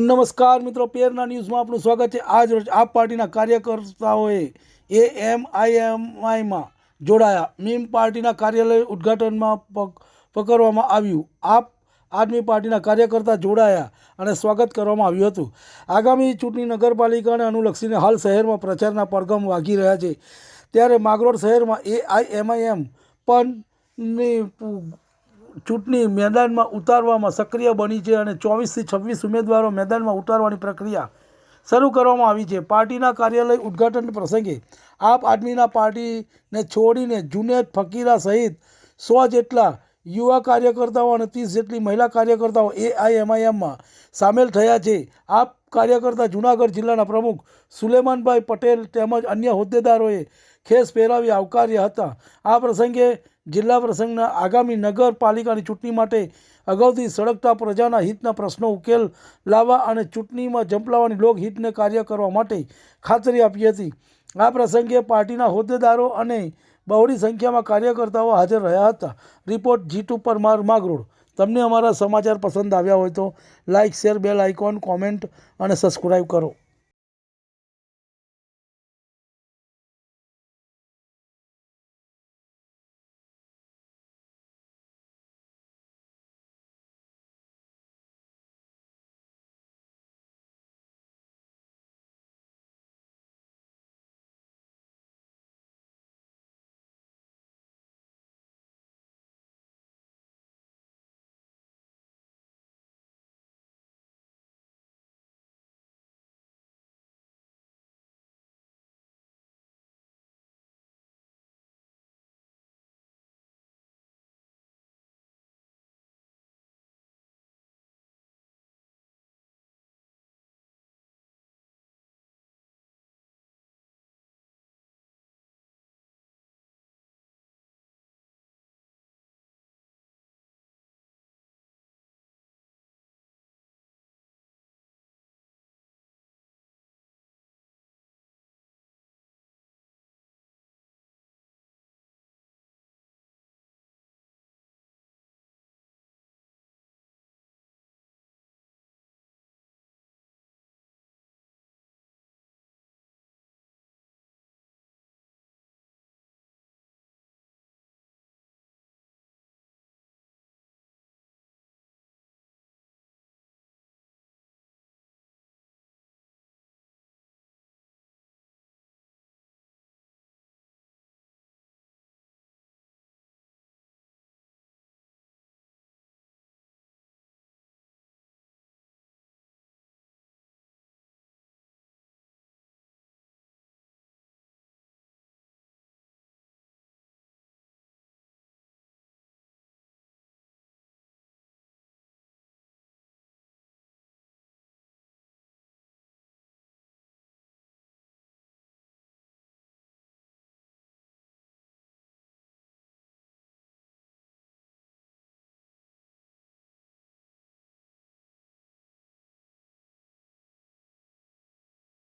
નમસ્કાર મિત્રો, પેરના ન્યૂઝમાં આપનું સ્વાગત છે. આજ રોજ આપ પાર્ટીના કાર્યકર્તાઓએ એ એમ આઈએમઆઈમાં જોડાયા. મીમ પાર્ટીના કાર્યાલય ઉદ્ઘાટનમાં પક, પકડવામાં આવ્યું. આપ આદમી પાર્ટીના કાર્યકર્તા જોડાયા અને સ્વાગત કરવામાં આવ્યું હતું. આગામી ચૂંટણી નગરપાલિકાને અનુલક્ષીને હાલ શહેરમાં પ્રચારના પડઘમ વાગી રહ્યા છે. ત્યારે માગરોળ શહેરમાં એ આઈ પણ પણની ચૂંટણી મેદાનમાં ઉતારવામાં સક્રિય બની છે અને ચોવીસથી છવ્વીસ ઉમેદવારો મેદાનમાં ઉતારવાની પ્રક્રિયા શરૂ કરવામાં આવી છે. પાર્ટીના કાર્યાલય ઉદ્ઘાટન પ્રસંગે આપ આદમીના પાર્ટીને છોડીને જુનેદ ફકીરા સહિત સો જેટલા યુવા કાર્યકર્તાઓ અને ત્રીસ જેટલી મહિલા કાર્યકર્તાઓ એઆઈએમઆઈએમમાં સામેલ થયા છે. આપ કાર્યકર્તા જૂનાગઢ જિલ્લાના પ્રમુખ સુલેમાનભાઈ પટેલ તેમજ અન્ય હોદ્દેદારોએ ખેસ પહેરાવી આવકાર્યા હતા. આ પ્રસંગે જિલ્લા પ્રસંગના આગામી નગરપાલિકાની ચૂંટણી માટે અગાઉથી સળગતા પ્રજાના હિતના પ્રશ્નો ઉકેલ લાવવા અને ચૂંટણીમાં ઝંપલાવવાની લોકહિતને કાર્ય કરવા માટે ખાતરી આપી હતી. આ પ્રસંગે પાર્ટીના હોદ્દેદારો અને બહોળી સંખ્યામાં કાર્યકર્તાઓ હાજર રહ્યા હતા. રિપોર્ટ જીટુ પરમાર માગરોડ તમને અમારા સમાચાર પસંદ આવ્યા હોય તો like share, bell icon, comment અને સબસ્ક્રાઈબ કરો.